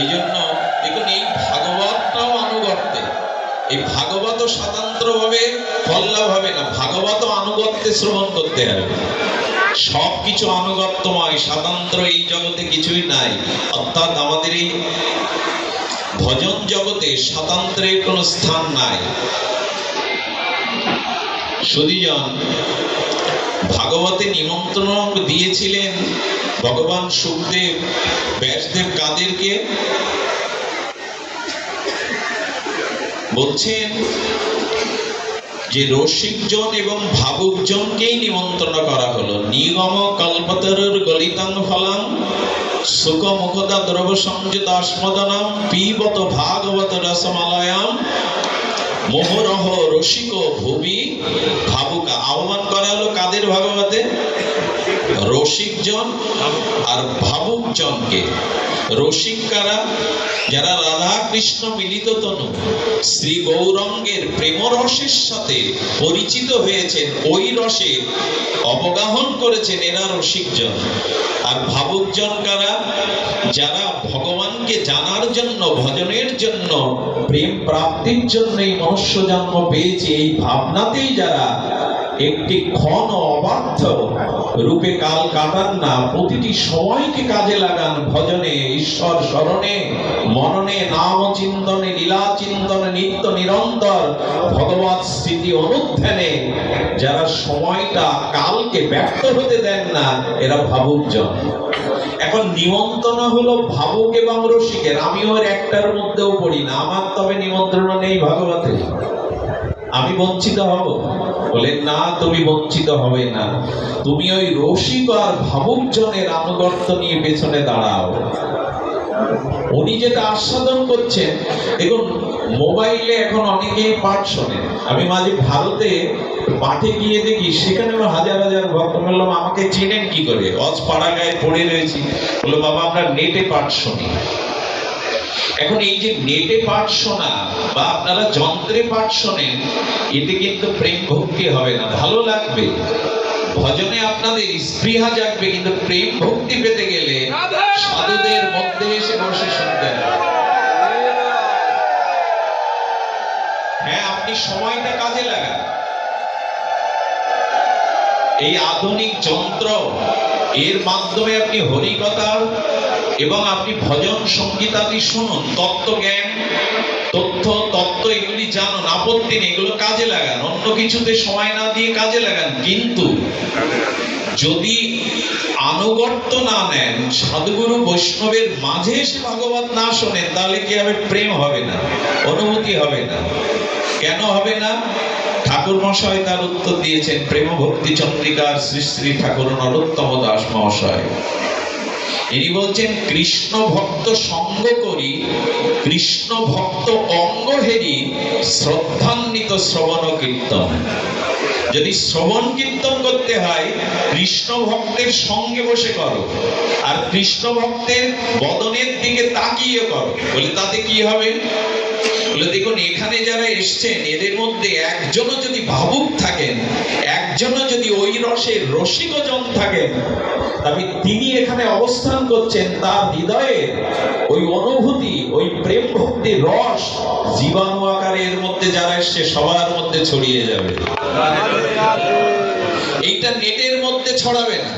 এই জন্য দেখুন, এই ভাগবতটাও আনুগত্যে। এই ভাগবত স্বতন্ত্র ভাবে ফল্লাভ হবে না ভাগবত আনুগত্যে শ্রবণ করতে হবে। সব কিছু আনুগত্যময়, স্বাতন্ত্র এই জগতে কিছুই নাই। অর্থাৎ আমাদের এই ভজন জগতে স্বাতন্ত্রের কোনো স্থান নাই। সুদীজন ভাগবতে নিমন্ত্রণ দিয়েছিলেন ভগবান সুখদেব, ব্যাসদেব কাদেরকে? বলছেন যে রসিকজন এবং ভাবুকজনকেই নিমন্ত্রণ করা হলো। নিগম কল্পতরুর গলিতাং ফলাং সুখ মুখদা দ্রব সংযুত আস্মদনাম পিবত ভাগবত রসমালয়াম মোহরহ রসিক ভুবি ভাবুকা, আহ্বান করা হলো কাদের ভাগবতে? রসিকজন আর ভাবুকজনকে রসিক কারা? যারা রাধা কৃষ্ণ মিলিত তনু, শ্রী গৌরঙ্গের প্রেম রসের সাথে পরিচিত হয়েছেন, ওই রসে অবগাহন করেছেন এরা রসিকজন আর ভাবুকজন কারা? যারা ভগবানকে জানার জন্য, ভজনের জন্য, প্রেম প্রাপ্তির জন্য এই মনুষ্য জন্ম পেয়েছে। এই ভাবনাতেই যারা একটি ক্ষণ অবাধ্য রূপে কাল কাটান না, প্রতিটি সময়কে কাজে লাগান ভজনে, ঈশ্বর স্মরণে, মননে, নাম চিন্তনে, লীলা চিন্তনে, নিত্য নিরন্তর ভগবত স্মৃতি অনুধ্যানে। যারা সময়টা কালকে ব্যর্থ হতে দেন না, এরা ভাবুকজন এখন নিমন্ত্রণ হলো ভাবুক এবং রসিকের। আমি ওর একটার মধ্যেও পড়ি না। আমার তবে নিমন্ত্রণ নেই ভাগবতে আমি বঞ্চিত হব। বলেন, না, তুমি বঞ্চিত হবে না। তুমি ওই রসিক আর ভাবুক জনের আনুগত্য নিয়ে পেছনে দাঁড়াও। উনি যেটা আস্বাদন করছেন, দেখুন মোবাইলে এখন অনেকেই পাঠ শোনেন আমি মাঝে ভারতে পাঠে গিয়ে দেখি সেখানেও হাজার হাজার ভক্ত বললাম আমাকে চেনেন কি করে? অজ পাড়া গায়ে পড়ে রয়েছি। বলল বাবা আমরা নেটে পাঠ শুনি। এখন এই যে নেটে পাঠ শোনা বা আপনারা যন্ত্রে পাঠ শোনেন এতে কিন্তু প্রেম ভক্তি হবে না। ভালো লাগবে। ভজনে আপনাদের স্পৃহা জাগবে কিন্তু প্রেম ভক্তি পেতে গেলে সাধুদের মধ্যে এসে বসে শুনতে হ্যাঁ সময়টা কাজে লাগান। এই আধুনিক যন্ত্র, এর মাধ্যমে আপনি হরিকথা এবং আপনি ভজন সঙ্গীতাদি শুনুন তত্ত্ব জ্ঞান তথ্য, তত্ত্ব এগুলি জানুন, আপত্তি নেই, এগুলো কাজে লাগান। অন্য কিছুতে সময় না দিয়ে কাজে লাগান, কিন্তু যদি আনুগত্য না নেন, সাধুগুরু বৈষ্ণবের মাঝে এসে ভাগবত না শোনেন, তাহলে কি হবে প্রেম হবে না, অনুভূতি হবে না। কেন হবে না? ঠাকুর মশাই তার উত্তর দিয়েছেন প্রেম ভক্তি চন্দ্রিকার শ্রী শ্রী ঠাকুর নরোত্তম দাস মহাশয়। ইনি বলছেন, কৃষ্ণ ভক্ত সঙ্গ করি, কৃষ্ণ ভক্ত অঙ্গ হেরি, শ্রদ্ধান্বিত শ্রবণ কীর্তন। যদি শ্রবণ কীর্তন করতে হয়, কৃষ্ণ ভক্তের সঙ্গে বসে করো, আর কৃষ্ণ ভক্তের বদনের দিকে তাকিয়ে করো। বলে, তাতে কি হবে? দেখুন এখানে যারা এসছেন, এদের মধ্যে একজনও যদি ভাবুক থাকেন, একজনও যদি ওই রসের রসিকজন থাকেন, তবে তিনি এখানে অবস্থান করছেন, তার হৃদয়ে ওই অনুভূতি, ওই প্রেম ভক্তির রস জীবাণু আকারে এর মধ্যে যারা এসছে, সবার মধ্যে ছড়িয়ে যাবে। এইটা নেটের মধ্যে ছড়াবে না।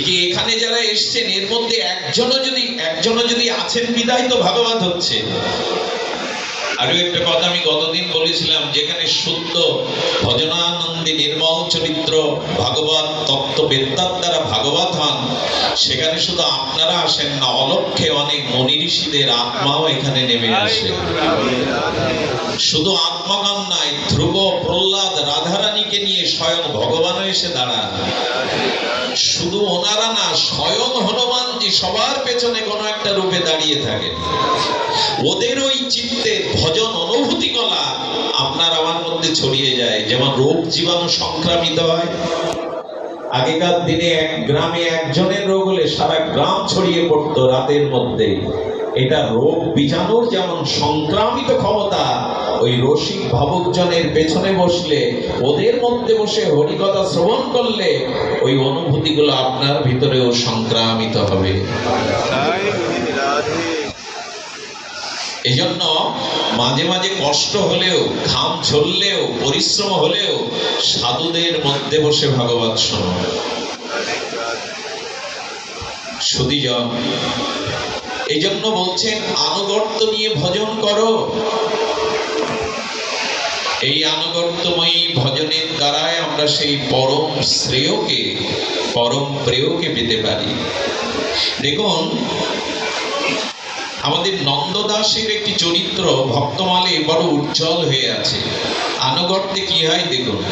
এখানে যারা এসছেন, এর মধ্যে একজনও যদি একজনও যদি আছেন বিদায় তো ভাগবত হচ্ছে। আরও একটা কথা আমি গতদিন বলেছিলাম, যেখানে শুদ্ধ ভজনানন্দী নির্মল চরিত্র ভাগবত তত্ত্ব বেদার দ্বারা ভাগবত হন, সেখানে শুধু আপনারা আসেন না অলক্ষে অনেক মনি ঋষিদের আত্মাও এখানে নেমে আসে। শুধু আত্মগান নাই ধ্রুব প্রহ্লাদ রাধারানীকে নিয়ে স্বয়ং ভগবান এসে দাঁড়ান। শুধু ওনারা না, স্বয়ং হনুমানজি সবার পেছনে কোনো একটা রূপে দাঁড়িয়ে থাকেন। ওদের ওই চিত্তে ভজন অনুভূতি কলা আপনার আমার মধ্যে ছড়িয়ে যায়, যেমন রোগ জীবাণু সংক্রামিত হয়। আগেকার দিনে এক গ্রামে একজনের রোগ হলে সারা গ্রাম ছড়িয়ে পড়তো রাতের মধ্যে। এটা রোগ বীজাণুর যেমন সংক্রামিত ক্ষমতা, ওই রসিক ভাবকজনের পেছনে বসলে, ওদের মধ্যে বসে হরিকথা শ্রবণ করলে, ওই অনুভূতিগুলো আপনার ভিতরেও সংক্রামিত হবে। এই জন্য মাঝে মাঝে কষ্ট হলেও, ঘাম ঝরলেও, পরিশ্রম হলেও সাধুদের মধ্যে বসে ভাগবত শোনো। সুদীজন এই জন্য বলছেন, আনুগত্য নিয়ে ভজন করো। এই আনুগত্যময়ী ভজনের দ্বারাই আমরা সেই পরম শ্রেয়কে, পরম প্রেয়কে পেতে পারি। দেখুন, আমাদের নন্দদাসের একটি চরিত্র ভক্তমালে বড় উজ্জ্বল হয়ে আছে। আনুগত্যে কি হয় দেখুন।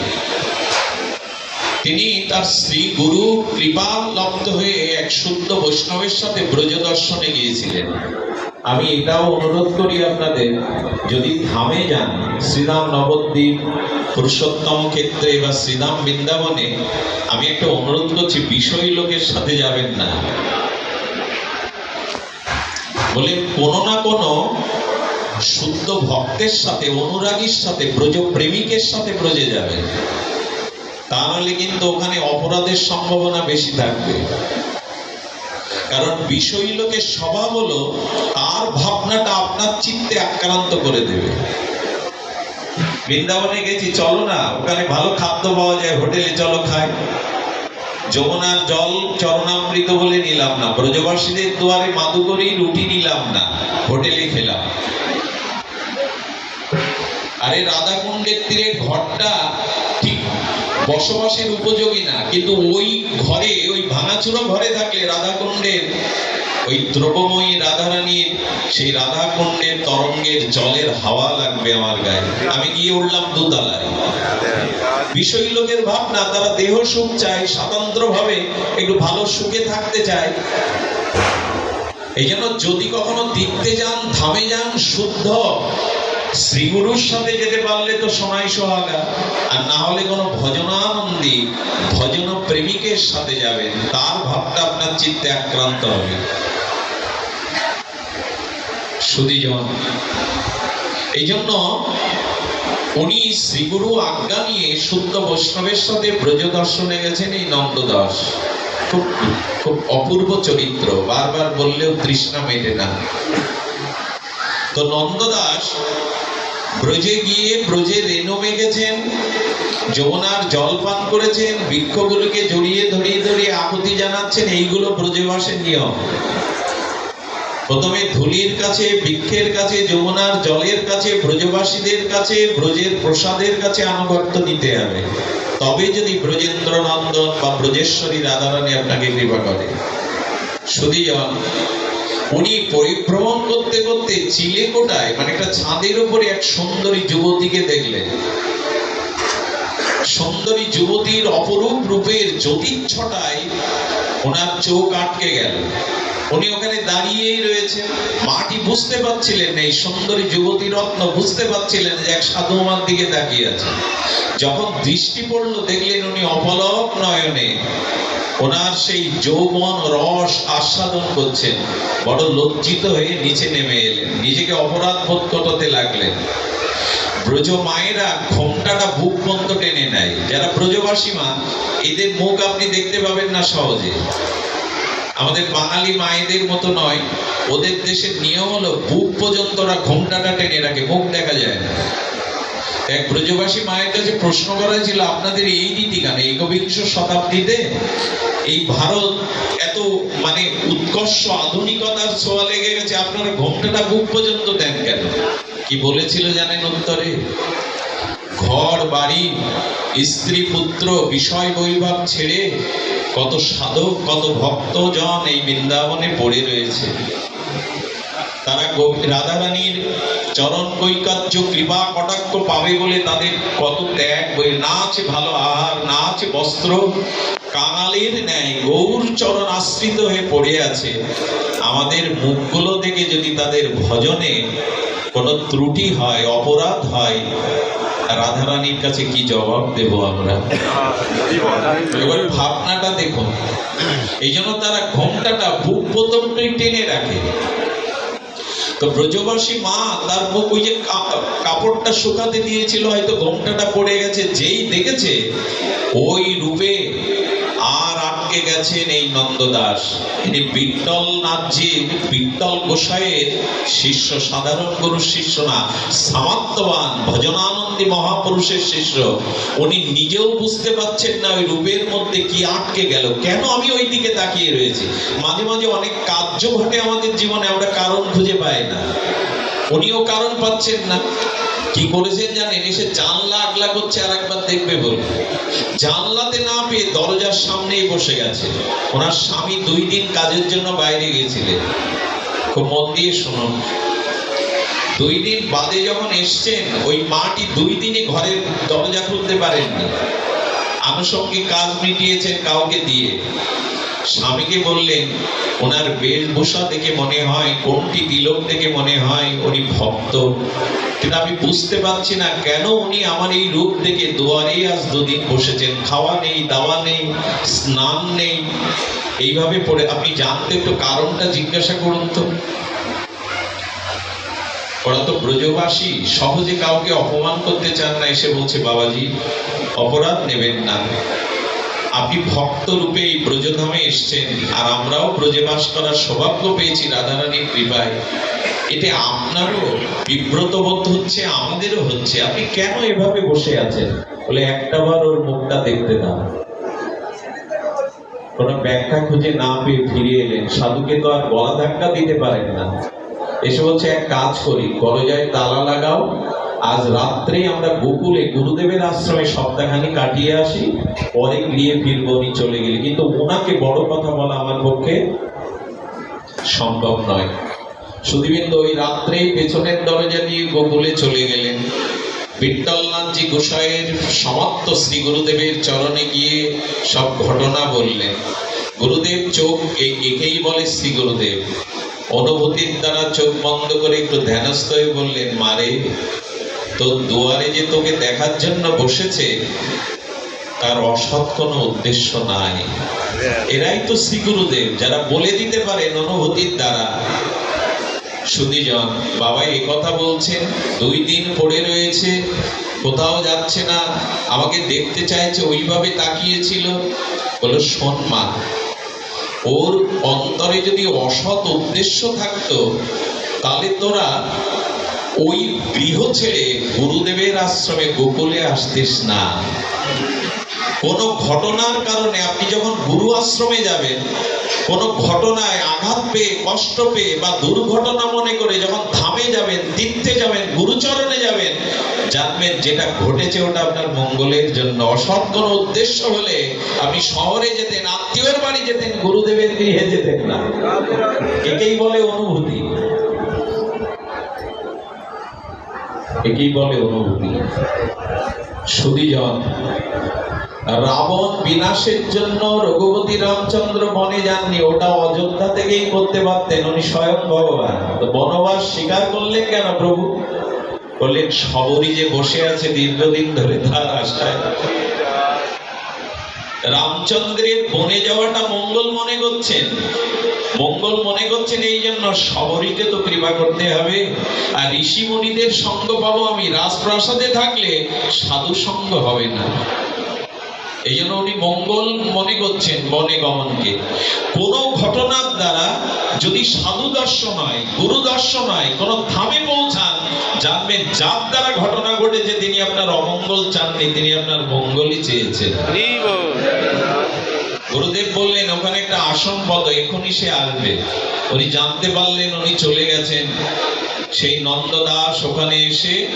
তিনি তার শ্রী গুরু কৃপা লব্ধ হয়ে এক শুদ্ধ বৈষ্ণবের সাথে ব্রজ দর্শনে গিয়েছিলেন। আমি এটাও অনুরোধ করি আপনাদের, যদি ধামে যান, শ্রীরাম নবদ্বীপ, পুরুষোত্তম ক্ষেত্রে বা শ্রীরাম বৃন্দাবনে, আমি একটা অনুরোধ করছি, বিষয় লোকের সাথে যাবেন না। বলে কোনো না কোনো শুদ্ধ ভক্তের সাথে, অনুরাগীর সাথে ব্রজ প্রেমিকের সাথে ব্রজে যাবেন। তাহলে কিন্তু ওখানে অপরাধের সম্ভাবনা বেশি থাকবে। কারণ বিষয় লোকের স্বভাব হলো, তার ভাবনাটা আপনার চিত্তে আক্রান্ত করে দেবে। বৃন্দাবনে গেছি, চলো না, ওখানে ভালো খাদ্য পাওয়া যায়, হোটেলে চলো খাই। যমুনার জল চরণামৃত বলে নিলাম না, ব্রজবাসীদের দুয়ারে মাদুকরি রুটি নিলাম না, হোটেলে খেলাম। আরে রাধাকুণ্ডের তীরে ঘরটা বসবাসের উপযোগী না, কিন্তু ওই ঘরে, ওই ভাঙাচুরো ঘরে থাকলে রাধাকুণ্ডের, ওই দ্রব্যময়ী রাধারানীর, সেই রাধাকুণ্ডের তরঙ্গের জলের হাওয়া লাগবে আমার গায়ে। আমি গিয়ে উঠলাম দোতলায়। রাধে রাধে বিষয় লোকের ভাবনা, তারা দেহ সুখ চায় স্বতন্ত্র ভাবে একটু ভালো সুখে থাকতে চায়। এই যদি কখনো তীর্থে যান, ধামে যান, শুদ্ধ শ্রীগুরুর সাথে যেতে পারলে তো সোনাই সোহাগা। আর না হলে কোনো ভজনানন্দী ভজন প্রেমিকের সাথে যাবেন তার ভাবটা আপনার চিত্তে আক্রান্ত হবে। সুদীজন এই জন্য উনি শ্রীগুরু আজ্ঞা নিয়ে শুদ্ধ বৈষ্ণবের সাথে ব্রজ দর্শনে গেছেন এই নন্দদাস। খুব খুব অপূর্ব চরিত্র। বারবার বললেও তৃষ্ণা মেটে না। তো নন্দদাস ব্রজে গিয়ে ব্রজে রেণু মেখেছেন যমুনার জল পান করেছেন, বৃক্ষগুলোকে জড়িয়ে ধরিয়ে ধরিয়ে আকুতি জানাচ্ছেন, এইগুলো ব্রজবাসের নিয়ম। প্রথমে ধুলির কাছে, বৃক্ষের কাছে, যমুনার জলের কাছে, ব্রজবাসীদের কাছে, ব্রজের প্রসাদের কাছে আনুগত্য নিতে হবে। তবে যদি ব্রজেন্দ্র নন্দন বা ব্রজেশ্বরী রাধারানী আপনাকে কৃপা করে। সুদীজন উনি পরিভ্রমণ করতে করতে চিলেকোটায় মানে একটা ছাদের উপরে এক সুন্দরী যুবতীকে দেখলেন। সুন্দরী যুবতীর অপরূপ রূপের জ্যোতিচ্ছটায় ওনার চোখ আটকে গেল। উনি ওখানে দাঁড়িয়েই রয়েছেন। মাটি বুঝতে পারছিলেন এই সুন্দরী যুবতী রত্ন বুঝতে পারছিলেন যে এক সাধু আমার দিকে তাকিয়ে আছে। যখন দৃষ্টি পড়ল, দেখলেন উনি অপলক নয়নে। ওনার সেই যৌবন রস আস্বাদন করছেন। বড় লজ্জিত হয়ে নিচে নেমে এলেন। নিজেকে অপরাধ বোধ করতে লাগলেন। ব্রজ মায়েরা ঘোমটাটা বুক পর্যন্ত টেনে নেয়। যারা ব্রজবাসী মা, এদের মুখ আপনি দেখতে পাবেন না সহজে। আমাদের বাঙালি মায়েদের মতো নয়। ওদের দেশের নিয়ম হলো বুক পর্যন্ত ওরা ঘোমটাটা টেনে রাখে, মুখ দেখা যায় না। এক ব্রজবাসী মায়ের কাছে প্রশ্ন করা ছিল, আপনাদের এই নীতি কেন একবিংশ শতাব্দীতে এই ভারত এত মানে উৎকর্ষ আধুনিকতার ছোঁয়া লেগে গেছে, আপনারা ঘোমটাটা বুক পর্যন্ত দেন কেন? কি বলেছিল জানেন উত্তরে? ঘর, বাড়ি, স্ত্রী, পুত্র, বিষয়, বৈভব ছেড়ে কত সাধক, কত ভক্তজন এই বৃন্দাবনে পড়ে রয়েছে। তারা রাধারানীর চরণ কৈকার্য, কৃপা, কটাক্ষ পাবে বলে তাদের কত ত্যাগ। না আছে ভালো, আহার না আছে বস্ত্র কাঙালের ন্যায় গৌর চরণ আশ্রিত হয়ে পড়ে আছে। আমাদের মুখগুলো থেকে যদি তাদের ভজনে কোনো ত্রুটি হয়, অপরাধ হয়, রাধারানীর কাছে কি জবাব দেব আমরা? এবার ভাবনাটা দেখুন। এই জন্য তারা ঘোমটাটা বুক পতনটাই টেনে রাখে। তো ব্রজবাসী মা তার মুখ ওই যে কাপড়টা শুকাতে দিয়েছিল, হয়তো ঘোমটাটা পড়ে গেছে, যেই দেখেছে, ওই রূপে আর গেছেন এই নন্দদাস। ইনি বিট্টল নাথজি বিট্টল গোসাইয়ের শিষ্য, সাধারণ গুরুর শিষ্য না সামাত্তবান ভজনানন্দী মহাপুরুষের শিষ্য। উনি নিজেও বুঝতে পারছেন না ওই রূপের মধ্যে কি আটকে গেল। কেন আমি ওই দিকে তাকিয়ে রয়েছি? মাঝে মাঝে অনেক কার্য ঘটে আমাদের জীবনে, আমরা কারণ খুঁজে পাই না। উনিও কারণ পাচ্ছেন না। কি করেছেন জানেন? এসে জানলা আগলা করছে আর একবার দেখবে বলে জানলাতে না পেয়ে দরজার সামনেই বসে গেছে। ওনার স্বামী দুই দিন কাজের জন্য বাইরে গেছিলেন। খুব মন দিয়ে শুনুন। দুই দিন বাদে যখন এসছেন, ওই মাটি দুই দিনে ঘরের দরজা খুলতে পারেননি। আনুষঙ্গিক কাজ মিটিয়েছেন কাউকে দিয়ে। স্বামীকে বললেন ওনার বেশভূষা দেখে মনে হয়, কোনটি তিলক দেখে মনে হয় উনি ভক্ত। কিন্তু আমি বুঝতে পারছি না কেন উনি আমার এই রূপ দেখে দুয়ারে আজ দুদিন বসেছেন। খাওয়া নেই, দাওয়া নেই, স্নান নেই। এইভাবে পড়ে আপনি জানতে একটু কারণটা জিজ্ঞাসা করুন তো। ওরা তো ব্রজবাসী, সহজে কাউকে অপমান করতে চান না, এসে বলছে, বাবাজি, অপরাধ নেবেন না। আপনি ভক্ত রূপে এই ব্রজধামে এসছেন, আর আমরাও ব্রজে বাস করার সৌভাগ্য পেয়েছি রাধারানীর কৃপায়। এতে আপনারও বিব্রত বোধ হচ্ছে, আমাদেরও হচ্ছে। আপনি কেন এভাবে বসে আছেন? বলে একটাবার ওর মুখটা দেখতে দাও। কোনো ব্যাখ্যা খুঁজে না পেয়ে ফিরে এলেন। সাধুকে তো আর গলা ধাক্কা দিতে পারেন না। এসে বলছে, এক কাজ করি দরজায় তালা লাগাও আজ রাত্রে আমরা গোকুলে গুরুদেবের আশ্রমে সপ্তাহখানি কাটিয়ে আসি, পরে গিয়ে ফিরবো উনি চলে গেলে। কিন্তু ওনাকে বড় কথা বলা আমার পক্ষে সম্ভব নয়। সুদীবিন্দু ওই রাত্রেই পেছনের দরজা দিয়ে গোকুলে চলে গেলেন। বিঠ্ঠলনাথজি গোসাইয়ের সমাপ্ত শ্রী গুরুদেবের চরণে গিয়ে সব ঘটনা বললেন। গুরুদেব চোখ একেই বলে শ্রী গুরুদেব। অনুভূতির দ্বারা চোখ বন্ধ করে একটু ধ্যানস্থ হয়ে বললেন মারে তোর দুয়ারে যে তোকে দেখার জন্য বসেছে তার অসৎ কোনো উদ্দেশ্য নাই। এরাই তো শ্রী গুরুদেব যারা বলে দিতে পারেন অনুভূতির দ্বারা। সুদীজন বাবা এ কথা বলছেন দুই দিন পড়ে রয়েছে কোথাও যাচ্ছে না আমাকে দেখতে চাইছে ওইভাবে তাকিয়েছিল। বলো শোন মা ওর অন্তরে যদি অসৎ উদ্দেশ্য থাকতো তাহলে তোরা ওই গৃহ ছেড়ে গুরুদেবের আশ্রমে গোকুলে আসতিস না। কোনো ঘটনার কারণে আপনি যখন গুরু আশ্রমে যাবেন, কোনো ঘটনায় আঘাত পেয়ে, কষ্ট পেয়ে বা দুর্ঘটনা মনে করে যখন থামে যাবেন, তীর্থে যাবেন, গুরুচরণে যাবেন, জানবেন যেটা ঘটেছে ওটা আপনার মঙ্গলের জন্য। অসৎ কোনো উদ্দেশ্য হলে আপনি শহরে যেতেন, আত্মীয়র বাড়ি যেতেন, গুরুদেবের গৃহে যেতেন না। একেই বলে অনুভূতি। একেই বলে অনুভূতি। সুদীজন, রাবণ বিনাশের জন্য রঘুপতি রামচন্দ্র বনে যাননি, ওটা অযোধ্যা থেকেই করতে পারতেন উনি স্বয়ং ভগবান। বনবাস স্বীকার করলেন কেন প্রভু? বললেন সবরই যে বসে আছে দীর্ঘদিন ধরে তার আশায় রামচন্দ্রের বনে যাওয়াটা মঙ্গল মনে করছেন। মঙ্গল মনে করছেন এই জন্য সবরীকে তো কৃপা করতে হবে। আর ঋষি মুনিদের সঙ্গ পাবো আমি, রাজপ্রাসাদে থাকলে সাধু সঙ্গ হবে না। এই জন্য উনি মঙ্গল মনে করছেন বনে গমনকে। কোন ঘটনার দ্বারা যদি সাধু দর্শন হয়, গুরু দর্শন হয়, কোন থামে পৌঁছান, জানবেন যার দ্বারা ঘটনা ঘটেছে, তিনি আপনার অমঙ্গল চাননি, তিনি আপনার মঙ্গলই চেয়েছেন। গুরুদেব বললেন, ওখানে একটা আসন পদ, এখনই সে আসবে। উনি জানতে পারলেন, উনি চলে গেছেন। সেই নন্দদাস ওখানে এসে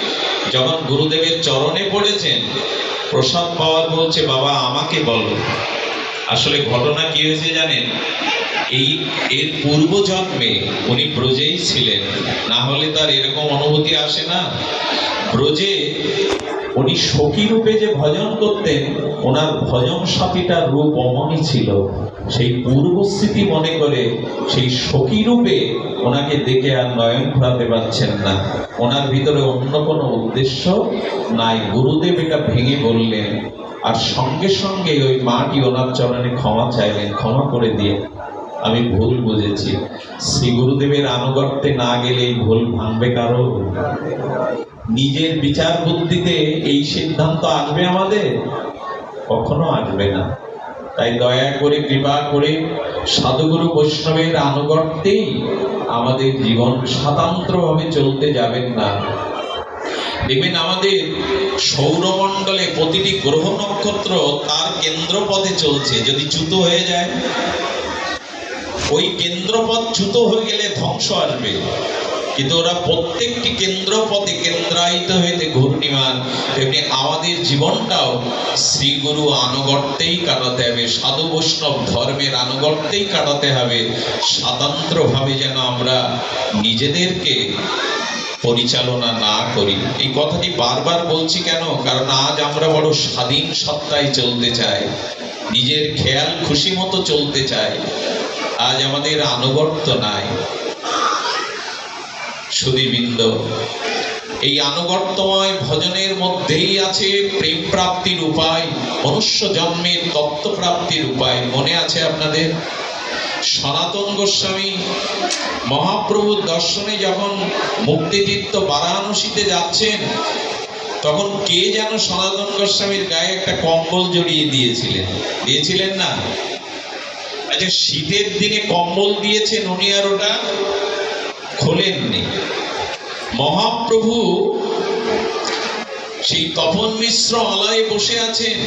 যখন গুরুদেবের চরণে পড়েছেন, প্রসাদ পাওয়ার বলছে, বাবা, আমাকে বলো। আসলে ঘটনা কি হয়েছে জানেন? এই, এর পূর্ব জন্মে উনি ব্রজেই ছিলেন। না হলে তার এরকম অনুভূতি আসে না। ব্রজে উনি সখী রূপে যে ভজন করতেন, ওনার ভজন সাথীটার রূপ অমনই ছিল। সেই পূর্বস্থিতি মনে করে সেই সখী রূপে ওনাকে দেখে আর নয়ন ঘোরাতে পারছেন না। ওনার ভিতরে অন্য কোনো উদ্দেশ্য নাই। গুরুদেব এটা ভেঙে বললেন, আর সঙ্গে সঙ্গে ওই মাটি ওনার চরণে ক্ষমা চাইলেন, ক্ষমা করে দিয়ে। আমি ভুল বুঝেছি। শ্রী গুরুদেবের আনুগত্যে না গেলে এই ভুল ভাঙবে কারও? নিজের বিচার বুদ্ধিতে এই সিদ্ধান্ত আসবে আমাদের? কখনো আসবে না। তাই দয়া করে, কৃপা করে সাধুগুরু বৈষ্ণবের আনুগত্যেই আমাদের জীবন স্বতন্ত্রভাবে চলতে যাবেন না। দেখবেন আমাদের সৌরমণ্ডলে প্রতিটি গ্রহ নক্ষত্র তার কেন্দ্রপথে চলছে। যদি চ্যুত হয়ে যায়, ওই কেন্দ্রপথ চ্যুত হয়ে গেলে ধ্বংস আসবে। কিন্তু ওরা প্রত্যেকটি কেন্দ্রপথে কেন্দ্রায়িত হইতে ঘূর্ণিমান। তেমনি আমাদের জীবনটাও শ্রী গুরু আনুগত্যেই কাটাতে হবে, সাধু বৈষ্ণব ধর্মের আনুগত্যেই কাটাতে হবে। স্বতন্ত্রভাবে যেন আমরা নিজেদেরকে পরিচালনা না করি। এই কথাটি বারবার বলছি কেন? কারণ আজ আমরা বড় স্বাধীন সত্তায় চলতে চাই, নিজের খেয়াল খুশি মতো চলতে চাই। আজ আমাদের আনুগত্য নাই। সুদীবৃন্দ এই আনুগত্যময় ভজনের মধ্যেই আছে প্রেম প্রাপ্তির উপায়, মনুষ্য জন্মের তত্ত্ব প্রাপ্তির উপায়। মনে আছে আপনাদের? সনাতন গোস্বামী মহাপ্রভুর দর্শনে যখন মুক্তিতীর্থ বারাণসীতে যাচ্ছেন, তখন কে যেন সনাতন গোস্বামীর গায়ে একটা কম্বল জড়িয়ে দিয়েছিলেন। দিয়েছিলেন না? আচ্ছা শীতের দিনে কম্বল দিয়েছেন উনি আর ওটা? খোলেননি। মহাপ্রভু সেই তপন মিশ্র আলয়ে বসে আছেন।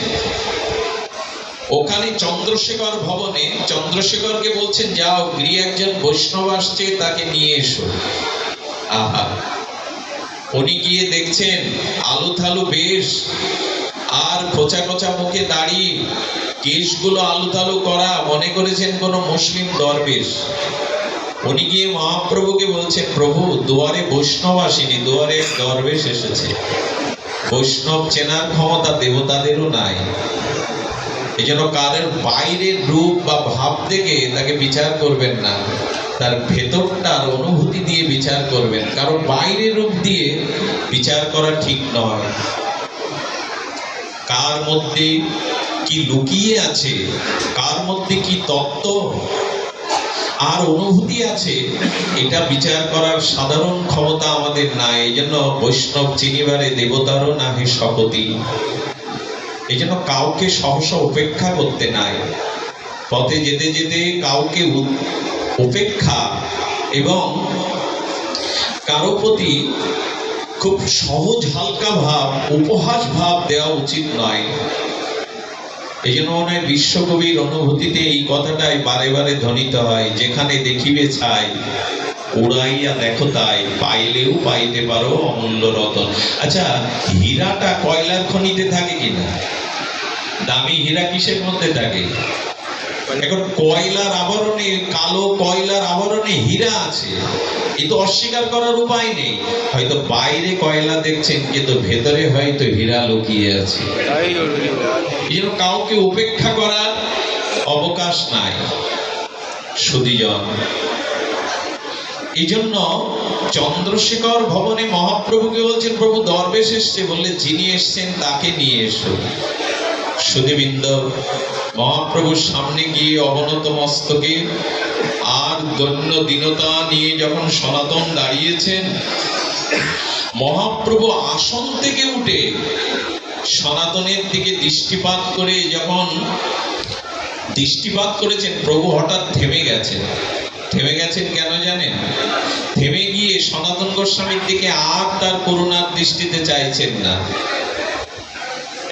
ওখানে চন্দ্রশেখর ভবনে, চন্দ্রশেখরকে বলছেন, যাও, গৃহে একজন বৈষ্ণব আসছে, তাকে নিয়ে এসো। আহা। উনি গিয়ে দেখছেন, আলু থালু বেশ, আর খোঁচা খোঁচা মুখে দাঁড়িয়ে কেশগুলো আলু থালু করা, মনে করেছেন কোনো মুসলিম দরবেশ। উনি গিয়ে মহাপ্রভুকে বলছেন প্রভু, দুয়ারে বৈষ্ণব আসেনি, দুয়ারে দরবেশ এসেছে। বৈষ্ণব চেনার ক্ষমতা দেবতাদেরও নাই। এই জন্য কারের বাইরের রূপ বা ভাব দেখে তাকে বিচার করবেন না। তার ভেতরটার অনুভূতি দিয়ে বিচার করবেন। কারণ বাইরের রূপ দিয়ে বিচার করা ঠিক নয়। কার মধ্যে কি লুকিয়ে আছে? কার মধ্যে কি তত্ত্ব? আর অনুভূতি আছে, এটা বিচার করার সাধারণ ক্ষমতা আমাদের নাই। এই জন্য বৈষ্ণব চিনিবারে দেবতারও না হে শপতি এই জন্য কাউকে সহসা উপেক্ষা করতে নাই। পথে যেতে যেতে কাউকে উপেক্ষা এবং কারও প্রতি খুব সহজ হালকা ভাব, উপহাস ভাব দেওয়া উচিত নয়। এই জন্য মনে বিশ্বকবির অনুভূতিতে এই কথাটাই বারে বারে ধ্বনিত হয়, যেখানে দেখিবে ছাই, উড়াইয়া দেখো তাই, পাইলেও পাইতে পারো অমূল্য রতন। আচ্ছা হীরাটা কয়লার খনিতে থাকে কিনা? দামি হীরা কিসের মধ্যে থাকে? এখন কয়লার আবরণে, কালো কয়লার আবরণে হীরা আছে। এ তো অস্বীকার করার উপায় নেই। হয়তো বাইরে কয়লা দেখছেন, কিন্তু ভেতরে হয়তো হীরা লুকিয়ে আছে। জন্য কাউকে উপেক্ষা করার অবকাশ নাই। সুদীজন এই জন্য চন্দ্রশেখর ভবনে মহাপ্রভুকে বলছেন, প্রভু, দরবেশ এসছে। বললে, যিনি এসছেন, তাকে নিয়ে এসো। সুদীবৃন্দ মহাপ্রভুর সামনে গিয়ে অবনত মস্তকে আর দৈন্য দীনতা নিয়ে যখন সনাতন দাঁড়িয়েছেন, মহাপ্রভু আসন থেকে উঠে সনাতনের দিকে দৃষ্টিপাত করে যখন দৃষ্টিপাত করেছেন, প্রভু হঠাৎ থেমে গেছেন। থেমে গেছেন কেন জানেন? থেমে গিয়ে সনাতন গোস্বামীর দিকে আর তার করুণার দৃষ্টিতে চাইছেন না।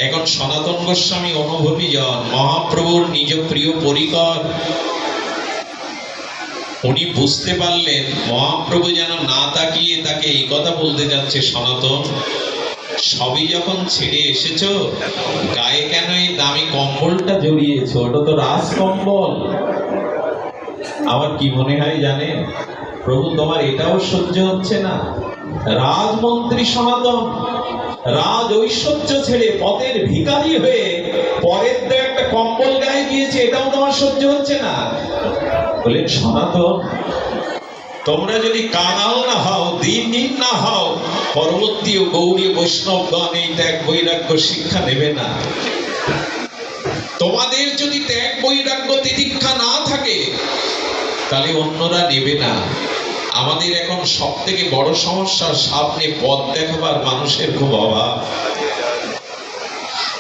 এখন সনাতন গোস্বামী অনুভবী জন মহাপ্রভুর নিজ প্রিয় পরিকর। উনি বুঝতে পারলেন, মহাপ্রভু যেন না তাকিয়ে তাকে এই কথা বলতে যাচ্ছে সনাতন। সবই যখন ছেড়ে এসেছ, গায়ে কেন এই দামি কম্বলটা জড়িয়েছো? ওটা তো রাজ কম্বল আমার কি মনে হয় জানে? প্রভু, তোমার এটাও সহ্য হচ্ছে না। রাজমন্ত্রী সনাতন রাজ ঐশ্বর্য ছেড়ে পথের ভিখারি হয়ে পরের তো একটা কম্বল গায়ে গিয়েছে এটাও তোমার সহ্য হচ্ছে না। বলে সনাতন, তোমরা যদি কানাও না হও, দিনহীন না হও, পরবর্তী গৌরী বৈষ্ণবগণ এই ত্যাগ বৈরাগ্য শিক্ষা নেবে না। তোমাদের যদি ত্যাগ বৈরাগ্য তিতিক্ষা না থাকে, তাহলে অন্যরা নেবে না। আমাদের এখন সব থেকে বড় সমস্যা সামনে পথ দেখাবার মানুষের খুব অভাব।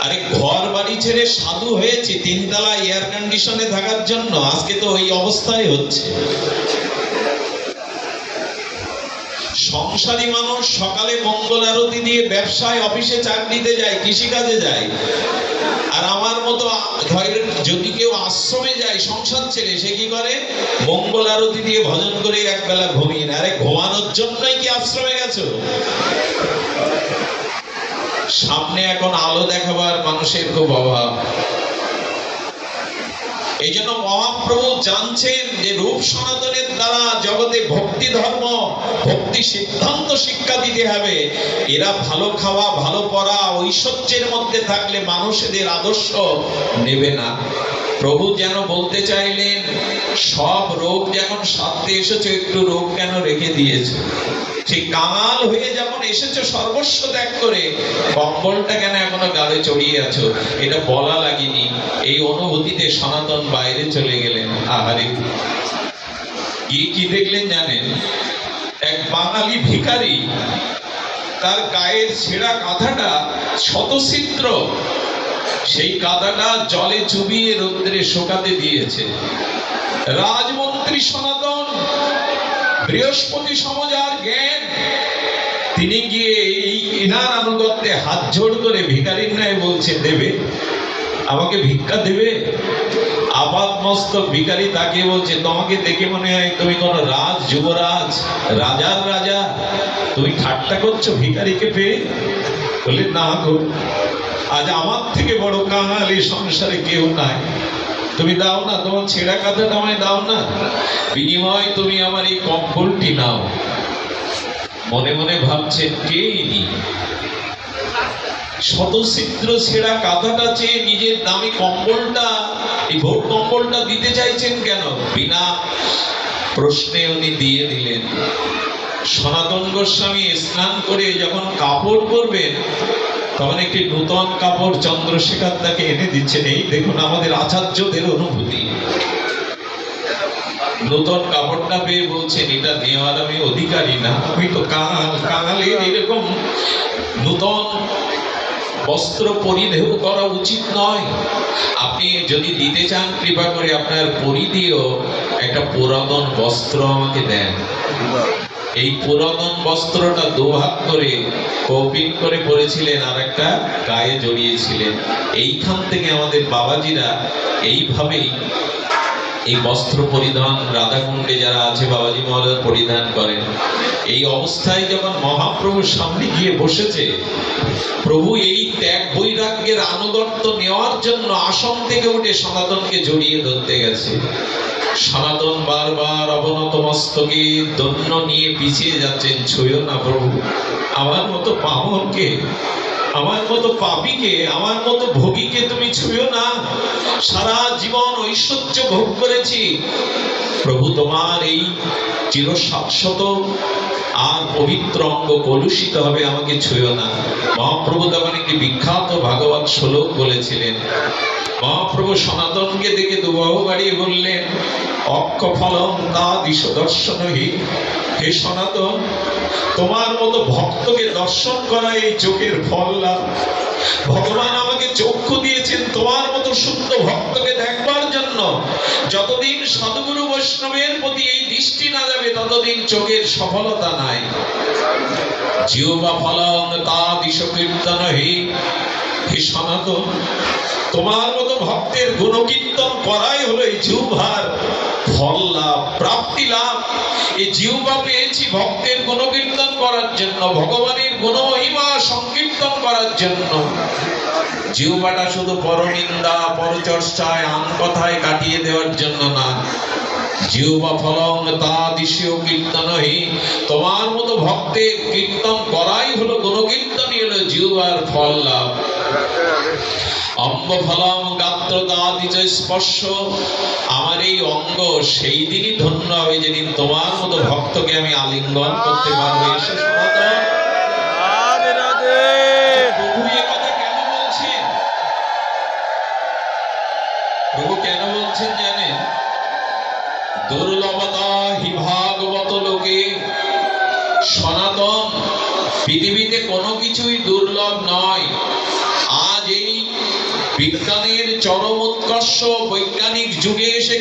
আরে ঘর বাড়ি ছেড়ে সাধু হয়েছে তিনতলা এয়ার কন্ডিশনে থাকার জন্য আজকে তো ওই অবস্থায় হচ্ছে। সংসারী মানুষ সকালে মঙ্গল আরতি দিয়ে ব্যবসায়, অফিসে চাকরিতে যায়, কৃষিকাজে যায়। আর আমার মতো ঘরের যদি কেউ আশ্রমে যায়, সংসার ছেড়ে, সে কি করে? মঙ্গল আরতি দিয়ে ভজন করে একবেলা ঘুমিয়ে না আরে ঘুমানোর জন্যই কি আশ্রমে গেছো? সামনে এখন আলো দেখাবার মানুষের খুব অভাব। এই জন্য মহাপ্রভু জানছেন যে রূপ সনাতনের দ্বারা জগতে ভক্তি ধর্ম, ভক্তি সিদ্ধান্ত শিক্ষা দিতে হবে। এরা ভালো খাওয়া, ভালো পড়া, ঐশ্বর্যের মধ্যে থাকলে মানুষদের আদর্শ নেবে না। প্রভু যেন বলতে চাইলেন, সব রোগ যেমন সাথে এসেছে, একটু রোগ কেন রেখে দিয়েছে? সেই কাঙাল হয়ে যখন এসেছ, সর্বস্ব ত্যাগ করে, কম্বলটা কেন এখনও গালে চড়িয়ে আছো? এটা বলা লাগেনি। এই অনুভূতিতে সনাতন বাইরে চলে গেলেন। আহারে। কি কি দেখলেন জানেন? এক বাঙালি ভিখারি, তার গায়ের ছেঁড়া কাঁথাটা শতচিত্র সেই কাদাটা জলে চুবিয়ে রৌদ্রে শোকাতে দিয়েছে। রাজমন্ত্রী সনাতন, বৃহস্পতি সমজার জ্ঞান, তিনি গিয়ে এই ইনার আনুগত্যে হাত জোড় করে ভিকারির ন্যায় বলছে, দেবে, আমাকে ভিক্ষা দেবে? আপাত মস্তক ভিখারি তাকে বলছে, তোমাকে দেখে মনে হয় তুমি কোন রাজ, যুবরাজ, রাজার রাজা। তুমি ঠাট্টা করছ ভিখারিকে পেয়ে? বলে, না গো। আজ আমার থেকে বড় কাঙাল এই সংসারে কেউ নাই। তুমি দাও না, তোমার ছেঁড়া কাঁথাটা আমায় দাও না। বিনিময় তুমি আমার এই কম্বলটি নাও। মনে মনে ভাবছেন, কে ইনি? শতচিত্র ছেঁড়া কাঁথাটা চেয়ে নিজের দামি কম্বলটা, এই ভোট কম্বলটা দিতে চাইছেন কেন? বিনা প্রশ্নে উনি দিয়ে দিলেন, সনাতন গোস্বামী স্নান করে যখন কাপড় পরবেন তখন একটি নূতন কাপড় চন্দ্রশেখর তাকে এনে দিচ্ছেন, এই দেখুন আমাদের আচার্যদের অনুভূতি। নূতন কাপড়টা পেয়ে বলছেন, এটা নেওয়ার আমি অধিকারী না, আমি তো কাঙাল কাঙালের এরকম নূতন বস্ত্র পরিধেয় করা উচিত নয়। আপনি যদি দিতে চান, কৃপা করে আপনার পরিধেয় একটা পুরাতন বস্ত্র আমাকে দেন। এই পুরাতন বস্ত্রটা দুভাগ করে কৌপিন করে পরেছিলেন আর একটা গায়ে জড়িয়েছিলেন। এইখান থেকে আমাদের বাবাজিরা এইভাবেই এই বস্ত্র পরিধান, রাধাকুণ্ডে যারা আছে বাবাজি মহারাজ পরিধান করেন। এই অবস্থায় যখন মহাপ্রভুর সামনে গিয়ে বসেছে, প্রভু এই ত্যাগ বৈরাগ্যের আনুগত্য নেওয়ার জন্য আসন থেকে উঠে সনাতনকে জড়িয়ে ধরতে গেছে। সনাতন বারবার অবনত মস্তকে দন্য নিয়ে পিছিয়ে যাচ্ছেন, ছুঁয়ো না প্রভু। আমার মতো পামরকে আমার মতো পাপিকে, আমার মতো ভোগীকে তুমি ছুঁয়ো না। সারা জীবন ঐশ্বর্য ভোগ করেছি। প্রভু, তোমার এই চির শাশ্বত আর পবিত্র অঙ্গ কলুষিত হবে, আমাকে ছুঁয়ো না। মহাপ্রভু তখন একটি বিখ্যাত ভাগবত শ্লোক বলেছিলেন মহাপ্রভু সনাতনকে দেখে দুবাহু বাড়িয়ে বললেন, অক্ষ ফলম তা দিশ দর্শনহী হে। সনাতন, তোমার মতো ভক্তকে দর্শন করা এই চোখের ফল লাভ ভগবান আমাকে চক্ষু দিয়েছেন তোমার মতো শুদ্ধ ভক্তকে দেখবার জন্য। যতদিন সদগুরু বৈষ্ণবের প্রতি এই দৃষ্টি না যাবে, ততদিন চোখের সফলতা নাই। জিহ্বা ফলন তা দিশ কীর্তন হে সনাতন তোমার মতো ভক্তের গুণকীর্তন করাই হলো এই জিহ্বার ফল লাভ, প্রাপ্তি লাভ। এই জিহ্বা পেয়েছি ভক্তের গুণকীর্তন করার জন্য, ভগবানের গুণমহিমা সংকীর্তন করার জন্য। জিহ্বাটা শুধু পরনিন্দা, পরচর্চায়, আন কথায় কাটিয়ে দেওয়ার জন্য না। জিহ্বা ফলং তা দিশীয় কীর্তনহি। তোমার মতো ভক্তের কীর্তন করাই হলো গুণকীর্তনই হলো জিহ্বার ফল লাভ। অঙ্গ ফলম গাত্রদাদিচ স্পর্শ, আমার এই অঙ্গ সেই দিনই ধন্য হবে যেদিন তোমার মতো ভক্তকে আমি আলিঙ্গন করতে পারব। বিজ্ঞানের চরম উৎকর্ষ বৈজ্ঞানিক যুগে এসে